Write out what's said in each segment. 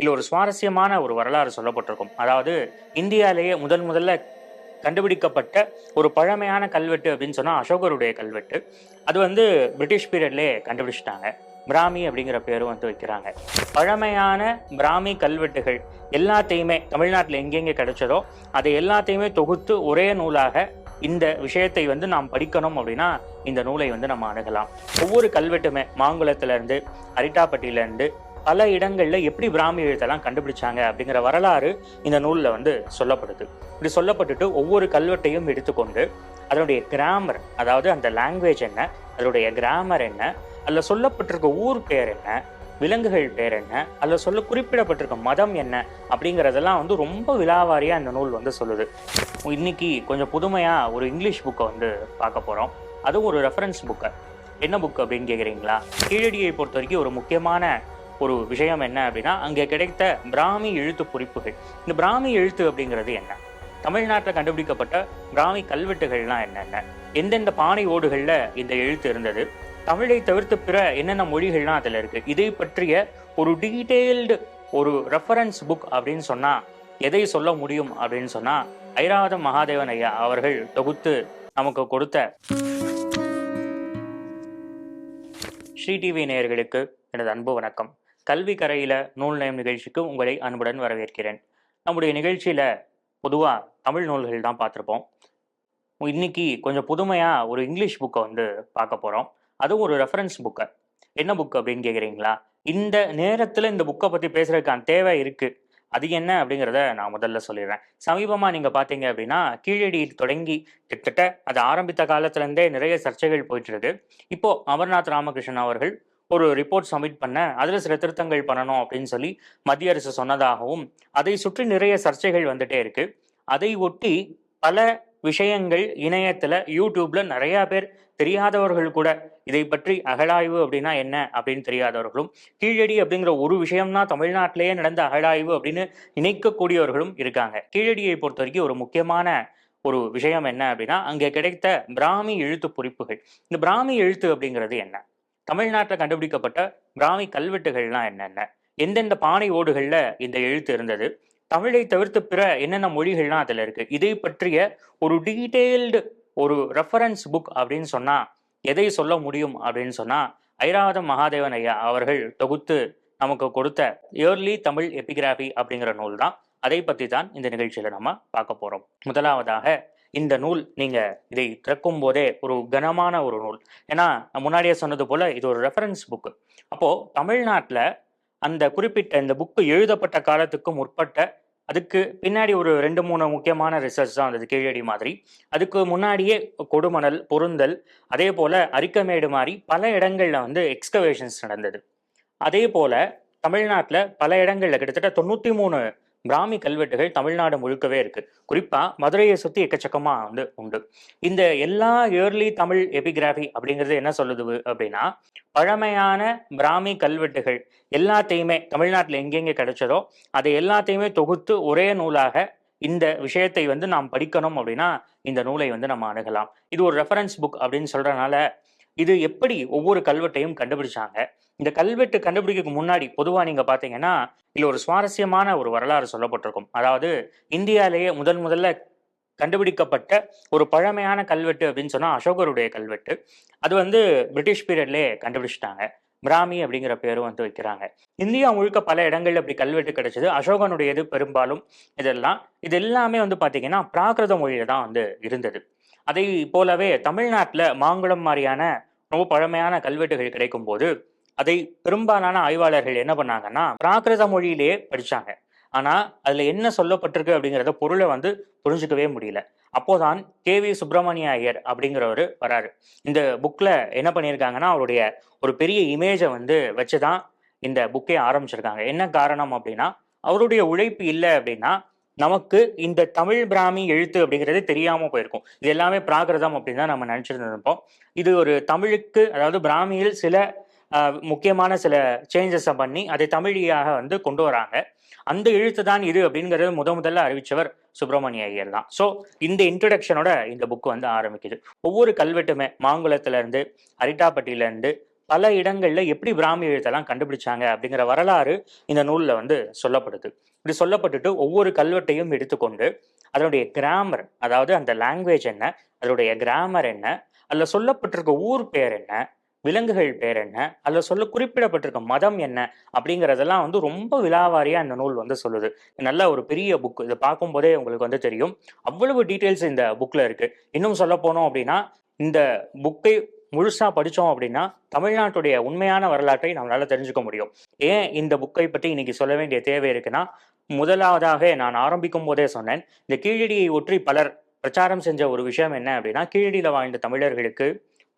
இதில் ஒரு சுவாரஸ்யமான ஒரு வரலாறு சொல்லப்பட்டிருக்கும். அதாவது இந்தியாவிலேயே முதன் முதல்ல கண்டுபிடிக்கப்பட்ட ஒரு பழமையான கல்வெட்டு அப்படின்னு சொன்னால் அசோகருடைய கல்வெட்டு. அது வந்து பிரிட்டிஷ் பீரியட்லேயே கண்டுபிடிச்சிட்டாங்க. பிராமி அப்படிங்கிற பேரும் வந்து வைக்கிறாங்க. பழமையான பிராமி கல்வெட்டுகள் எல்லாத்தையுமே தமிழ்நாட்டில் எங்கெங்கே கிடைச்சதோ அதை எல்லாத்தையுமே தொகுத்து ஒரே நூலாக இந்த விஷயத்தை வந்து நாம் படிக்கணும் அப்படின்னா இந்த நூலை வந்து நம்ம அணுகலாம். ஒவ்வொரு கல்வெட்டுமே மாங்குளத்திலேருந்து அரிட்டாப்பட்டியிலேருந்து பல இடங்களில் எப்படி பிராமி எழுத்தெல்லாம் கண்டுபிடிச்சாங்க அப்படிங்கிற வரலாறு இந்த நூலில் வந்து சொல்லப்படுது. இப்படி சொல்லப்பட்டுட்டு ஒவ்வொரு கல்வெட்டையும் எடுத்துக்கொண்டு அதனுடைய கிராமர் அதாவது அந்த லாங்குவேஜ் என்ன அதனுடைய கிராமர் என்ன அதில் சொல்லப்பட்டிருக்க ஊர் பேர் என்ன விலங்குகள் பேர் என்ன அதில் சொல்ல குறிப்பிடப்பட்டிருக்க மதம் என்ன அப்படிங்கிறதெல்லாம் வந்து ரொம்ப விலாவாரியாக இந்த நூல் வந்து சொல்லுது. இன்னைக்கு கொஞ்சம் புதுமையாக ஒரு இங்கிலீஷ் புக்கை வந்து பார்க்க போகிறோம் அதுவும் ஒரு ரெஃபரன்ஸ் புக்கை என்ன புக் அப்படின்னு கேட்குறீங்களா கீழடியை பொறுத்த வரைக்கும் ஒரு முக்கியமான ஒரு விஷயம் என்ன அப்படின்னா அங்கே கிடைத்த பிராமி எழுத்து குறிப்புகள். இந்த பிராமி எழுத்து அப்படிங்கிறது என்ன? தமிழ்நாட்டில் கண்டுபிடிக்கப்பட்ட பிராமி கல்வெட்டுகள்லாம் என்னென்ன? எந்தெந்த பானை ஓடுகளில் இந்த எழுத்து இருந்தது? தமிழை தவிர்த்து பிற என்னென்ன மொழிகள்லாம் அதில் இருக்கு? இதை பற்றிய ஒரு டீட்டெயில்டு ஒரு ரெஃபரன்ஸ் புக் அப்படின்னு சொன்னா எதை சொல்ல முடியும் அப்படின்னு சொன்னா ஐராவத மகாதேவன் ஐயா அவர்கள் தொகுத்து நமக்கு கொடுத்த ஸ்ரீ டிவி நேயர்களுக்கு எனது அன்பு வணக்கம். கல்வி கரையில நூல் நயம் நிகழ்ச்சிக்கு உங்களை அன்புடன் வரவேற்கிறேன். நம்முடைய நிகழ்ச்சியில பொதுவா தமிழ் நூல்கள் தான் பார்த்துருப்போம். இன்னைக்கு கொஞ்சம் புதுமையா ஒரு இங்கிலீஷ் புக்கை வந்து பார்க்க போறோம். அதுவும் ஒரு ரெஃபரன்ஸ் புக்கை. என்ன புக் அப்படின்னு கேட்குறீங்களா இந்த நேரத்தில் இந்த புக்கை பற்றி பேசுறதுக்கான தேவை இருக்கு. அது என்ன அப்படிங்கிறத நான் முதல்ல சொல்லிடுறேன். சமீபமாக நீங்கள் பார்த்தீங்க அப்படின்னா கீழடி தொடங்கி கிட்டத்தட்ட அது ஆரம்பித்த காலத்துலேருந்தே நிறைய சர்ச்சைகள் போயிட்டு இருக்கு. இப்போ அமர்நாத் ராமகிருஷ்ணன் அவர்கள் ஒரு ரிப்போர்ட் சப்மிட் பண்ண அதில் சில திருத்தங்கள் பண்ணணும் அப்படின்னு சொல்லி மத்திய அரசு சொன்னதாகவும் அதை சுற்றி நிறைய சர்ச்சைகள் வந்துட்டே இருக்கு. அதை ஒட்டி பல விஷயங்கள் இணையத்தில் யூடியூப்ல நிறைய பேர் தெரியாதவர்கள் கூட இதை பற்றி அகழாய்வு அப்படின்னா என்ன அப்படின்னு தெரியாதவர்களும் கீழடி அப்படிங்கிற ஒரு விஷயம்னா தமிழ்நாட்டிலேயே நடந்த அகழாய்வு அப்படின்னு நினைக்கக்கூடியவர்களும் இருக்காங்க. கீழடியை பொறுத்த வரைக்கும் ஒரு முக்கியமான ஒரு விஷயம் என்ன அப்படின்னா அங்கே கிடைத்த பிராமி எழுத்து குறிப்புகள். இந்த பிராமி எழுத்து அப்படிங்கிறது என்ன? தமிழ்நாட்டில் கண்டுபிடிக்கப்பட்ட பிராமி கல்வெட்டுகள்லாம் என்னென்ன? எந்தெந்த பானை ஓடுகளில் இந்த எழுத்து இருந்தது? தமிழை தவிர்த்து பிற என்னென்ன மொழிகள்லாம் அதில் இருக்குது இதை பற்றிய ஒரு டீட்டெயில்டு ஒரு ரெஃபரன்ஸ் புக் அப்படின்னு சொன்னால் எதை சொல்ல முடியும் அப்படின்னு சொன்னால் ஐராவதம் மகாதேவன் ஐயா அவர்கள் தொகுத்து நமக்கு கொடுத்த இயர்லி தமிழ் எபிகிராஃபி அப்படிங்கிற நூல் தான் அதை பற்றி தான் இந்த நிகழ்ச்சியில் நம்ம பார்க்க போகிறோம் முதலாவதாக இந்த நூல் நீங்க இதை திறக்கும் போதே ஒரு கனமான ஒரு நூல். ஏன்னா முன்னாடியே சொன்னது போல இது ஒரு ரெஃபரன்ஸ் புக்கு அப்போ தமிழ்நாட்டில் அந்த குறிப்பிட்ட இந்த புக்கு எழுதப்பட்ட காலத்துக்கு முற்பட்ட அதுக்கு பின்னாடி ஒரு ரெண்டு மூணு முக்கியமான ரிசர்ச் தான் வந்தது கீழடி மாதிரி. அதுக்கு முன்னாடியே கொடுமணல் பொருந்தல் அதே போல அரிக்கமேடு மாதிரி பல இடங்கள்ல வந்து எக்ஸ்கவேஷன்ஸ் நடந்தது. அதே போல தமிழ்நாட்டில் பல இடங்களில் கிட்டத்தட்ட தொண்ணூற்றி மூணு பிராமி கல்வெட்டுகள் தமிழ்நாடு முழுக்கவே இருக்கு. குறிப்பா மதுரையை சுத்தி எக்கச்சக்கமா வந்து உண்டு. இந்த எல்லா இயர்லி தமிழ் எபிகிராஃபி அப்படிங்கிறது என்ன சொல்லுது அப்படின்னா பழமையான பிராமி கல்வெட்டுகள் எல்லாத்தையுமே தமிழ்நாட்டில் எங்கெங்கே கிடைச்சதோ அதை எல்லாத்தையுமே தொகுத்து ஒரே நூலாக இந்த விஷயத்தை வந்து நாம் படிக்கணும் அப்படின்னா இந்த நூலை வந்து நம்ம அணுகலாம். இது ஒரு ரெஃபரன்ஸ் புக் அப்படின்னு சொல்றதுனால இது எப்படி ஒவ்வொரு கல்வெட்டையும் கண்டுபிடிச்சாங்க? இந்த கல்வெட்டு கண்டுபிடிக்க முன்னாடி பொதுவா நீங்க பாத்தீங்கன்னா இதில் ஒரு சுவாரஸ்யமான ஒரு வரலாறு சொல்லப்பட்டிருக்கும். அதாவது இந்தியாவிலேயே முதன் முதல்ல கண்டுபிடிக்கப்பட்ட ஒரு பழமையான கல்வெட்டு அப்படின்னு சொன்னா அசோகருடைய கல்வெட்டு. அது வந்து பிரிட்டிஷ் பீரியட்லேயே கண்டுபிடிச்சிட்டாங்க. பிராமி அப்படிங்கிற பேரும் வந்து வைக்கிறாங்க. இந்தியா முழுக்க பல இடங்கள்ல அப்படி கல்வெட்டு கிடைச்சது. அசோகனுடையது பெரும்பாலும் இதெல்லாம். இது எல்லாமே வந்து பாத்தீங்கன்னா பிராகிருத மொழியில தான் வந்து இருந்தது. அதை போலவே தமிழ்நாட்டில் மாங்குளம் மாதிரியான ரொம்ப பழமையான கல்வெட்டுகள் கிடைக்கும் போது அதை பெரும்பாலான ஆய்வாளர்கள் என்ன பண்ணாங்கன்னா பிராகிருத மொழியிலேயே படித்தாங்க ஆனால் அதில் என்ன சொல்லப்பட்டிருக்கு அப்படிங்கிறத பொருளை வந்து புரிஞ்சுக்கவே முடியல. அப்போதான் கே வி சுப்பிரமணிய ஐயர் அப்படிங்கிறவர் வராரு. இந்த புக்கில் என்ன பண்ணியிருக்காங்கன்னா அவருடைய ஒரு பெரிய இமேஜை வந்து வச்சு தான் இந்த புக்கே ஆரம்பிச்சிருக்காங்க. என்ன காரணம் அப்படின்னா அவருடைய உழைப்பு இல்லை அப்படின்னா நமக்கு இந்த தமிழ் பிராமி எழுத்து அப்படிங்கிறது தெரியாம போயிருக்கும். இது எல்லாமே பிராகிருதம் அப்படின்னு தான் நம்ம நினைச்சிருந்திருப்போம். இது ஒரு தமிழுக்கு அதாவது பிராமியில் சில ஆஹ், முக்கியமான சில சேஞ்சஸை பண்ணி அதை தமிழியாக வந்து கொண்டு வராங்க. அந்த எழுத்து தான் இது அப்படிங்கிறது முத முதல்ல அறிவிச்சவர் சுப்பிரமணிய ஐயர் தான். ஸோ இந்த இன்ட்ரடக்ஷனோட இந்த புக் வந்து ஆரம்பிக்குது. ஒவ்வொரு கல்வெட்டுமே மாங்குளத்துல இருந்து அரிட்டாப்பட்டியில இருந்து பல இடங்கள்ல எப்படி பிராமி எழுத்தெல்லாம் கண்டுபிடிச்சாங்க அப்படிங்கிற வரலாறு இந்த நூலில் வந்து சொல்லப்படுது. இப்படி சொல்லப்பட்டுட்டு ஒவ்வொரு கல்வெட்டையும் எடுத்துக்கொண்டு அதனுடைய கிராமர் அதாவது அந்த லாங்குவேஜ் என்ன அதனுடைய கிராமர் என்ன அதில் சொல்லப்பட்டிருக்க ஊர் பேர் என்ன விலங்குகள் பேர் என்ன அதில் சொல்ல குறிப்பிடப்பட்டிருக்க மதம் என்ன அப்படிங்கிறதெல்லாம் வந்து ரொம்ப விலாவாரியாக இந்த நூல் வந்து சொல்லுது. நல்ல ஒரு பெரிய புக் இதை பார்க்கும்போதே உங்களுக்கு வந்து தெரியும். அவ்வளவு டீட்டெயில்ஸ் இந்த புக்கில் இருக்குது இன்னும் சொல்ல போனோம் அப்படின்னா இந்த புக்கை முழுசாக படித்தோம் அப்படின்னா தமிழ்நாட்டுடைய உண்மையான வரலாற்றை நம்மளால் தெரிஞ்சுக்க முடியும். ஏன் இந்த புக்கை பற்றி இன்னைக்கு சொல்ல வேண்டிய தேவை இருக்குன்னா முதலாவதாக நான் ஆரம்பிக்கும் போதே சொன்னேன் இந்த கீழடியை ஒற்றி பலர் பிரச்சாரம் செஞ்ச ஒரு விஷயம் என்ன அப்படின்னா கீழடியில் வாழ்ந்த தமிழர்களுக்கு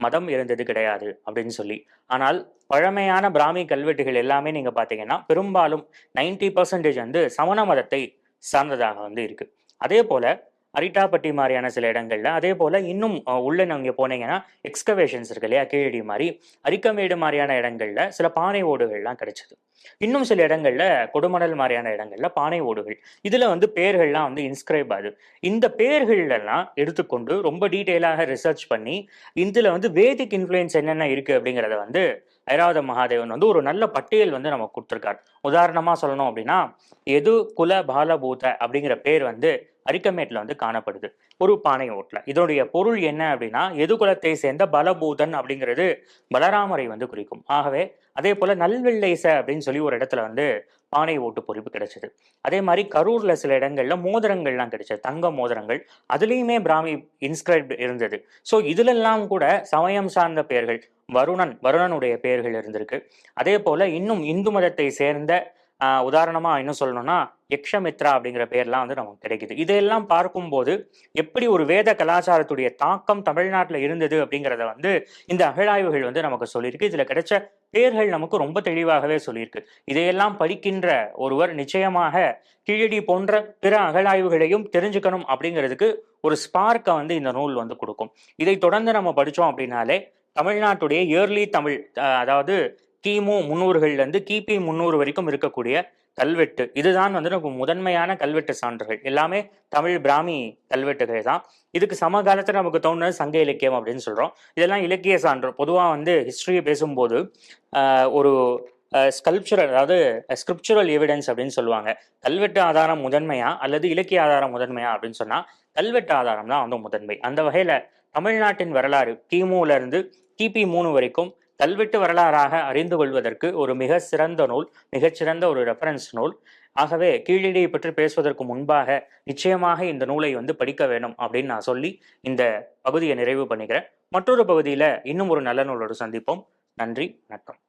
மதம் இருந்தது கிடையாது அப்படின்னு சொல்லி. ஆனால் பழமையான பிராமி கல்வெட்டுகள் எல்லாமே நீங்கள் பார்த்தீங்கன்னா பெரும்பாலும் நைன்டி பர்சன்டேஜ் வந்து சமண மதத்தை சார்ந்ததாக வந்து இருக்குது அதே போல் அரிட்டாப்பட்டி மாதிரியான சில இடங்கள்ல. அதே போல இன்னும் உள்ள நீங்க போனீங்கன்னா எக்ஸ்கவேஷன்ஸ் இருக்கு இல்லையா? கீழடி மாதிரி. அரிக்கமேடு மாதிரியான இடங்கள்ல சில பானை ஓடுகள்லாம் கிடைச்சது. இன்னும் சில இடங்கள்ல கொடுமணல் மாதிரியான இடங்கள்ல பானை ஓடுகள். இதுல வந்து பேர்கள்லாம் வந்து இன்ஸ்கிரைப் ஆகுது. இந்த பேர்கள் எல்லாம் எடுத்துக்கொண்டு ரொம்ப டீட்டெயிலாக ரிசர்ச் பண்ணி இதுல வந்து வேதிக் இன்ஃப்ளூயன்ஸ் என்னென்ன இருக்கு அப்படிங்கிறத வந்து ஐராவத மகாதேவன் வந்து ஒரு நல்ல பட்டியல் வந்து நமக்கு கொடுத்துருக்கார். உதாரணமா சொல்லணும் அப்படின்னா எது குல பாலபூத அப்படிங்கிற பேர் வந்து அரிக்கமேட்டில் வந்து காணப்படுது. ஒரு பானை ஓட்டில். இதோடைய பொருள் என்ன அப்படின்னா எது குலத்தை சேர்ந்த பலபூதன் அப்படிங்கிறது பலராமரை வந்து குறிக்கும். ஆகவே அதே போல நல்வெள்ளைச அப்படின்னு சொல்லி ஒரு இடத்துல வந்து பானை ஓட்டு பொறிப்பு கிடைச்சது. அதே மாதிரி கரூர்ல சில இடங்கள்ல மோதிரங்கள்லாம் கிடைச்சது. தங்க மோதிரங்கள். அதுலேயுமே பிராமி இன்ஸ்கிரைப்ட் இருந்தது. ஸோ இதுலெல்லாம் கூட சமயம் சார்ந்த பெயர்கள் வருணன் வருணனுடைய பெயர்கள் இருந்திருக்கு. அதே போல இன்னும் இந்து மதத்தை சேர்ந்த உதாரணமாக இன்னும் சொல்லணும்னா யக்ஷமித்ரா அப்படிங்கிற பேர்லாம் வந்து நமக்கு கிடைக்குது. இதையெல்லாம் பார்க்கும்போது எப்படி ஒரு வேத கலாச்சாரத்துடைய தாக்கம் தமிழ்நாட்டில் இருந்தது அப்படிங்கிறத வந்து இந்த அகழாய்வுகள் வந்து நமக்கு சொல்லியிருக்கு. இதில் கிடைச்ச பேர்கள் நமக்கு ரொம்ப தெளிவாகவே சொல்லியிருக்கு. இதையெல்லாம் படிக்கின்ற ஒருவர் நிச்சயமாக கீழடி போன்ற பிற அகழாய்வுகளையும் தெரிஞ்சுக்கணும் அப்படிங்கிறதுக்கு ஒரு ஸ்பார்க்கை வந்து இந்த நூல் வந்து கொடுக்கும். இதை தொடர்ந்து நம்ம படித்தோம் அப்படின்னாலே தமிழ்நாட்டுடைய இயர்லி தமிழ் அதாவது கிமு முன்னூறுகள்லேருந்து கிபி முன்னூறு வரைக்கும் இருக்கக்கூடிய கல்வெட்டு. இதுதான் வந்து நமக்கு முதன்மையான கல்வெட்டு சான்றுகள். எல்லாமே தமிழ் பிராமி கல்வெட்டுகள் தான். இதுக்கு சமகாலத்தில் நமக்கு தோணுனது சங்க இலக்கியம் அப்படின்னு சொல்கிறோம் இதெல்லாம் இலக்கிய சான்று. பொதுவாக வந்து ஹிஸ்ட்ரியை பேசும்போது ஒரு ஸ்கல்ப்சுரல் அதாவது ஸ்கிரிப்சுரல் எவிடன்ஸ் அப்படின்னு சொல்லுவாங்க. கல்வெட்டு ஆதாரம் முதன்மையா அல்லது இலக்கிய ஆதாரம் முதன்மையா அப்படின்னு சொன்னால் கல்வெட்டு ஆதாரம் தான் வந்து முதன்மை. அந்த வகையில் தமிழ்நாட்டின் வரலாறு கிமுலேருந்து கிபி மூணு வரைக்கும் கல்வெட்டு வரலாறாக அறிந்து கொள்வதற்கு ஒரு மிக சிறந்த நூல் மிகச்சிறந்த ஒரு ரெஃபரன்ஸ் நூல். ஆகவே கீழடியை பற்றி பேசுவதற்கு முன்பாக நிச்சயமாக இந்த நூலை வந்து படிக்க வேணும் அப்படின்னு நான் சொல்லி இந்த பகுதியை நிறைவு பண்ணிக்கிறேன். மற்றொரு பகுதியில் இன்னும் ஒரு நல்ல நூலோடு சந்திப்போம். நன்றி வணக்கம்.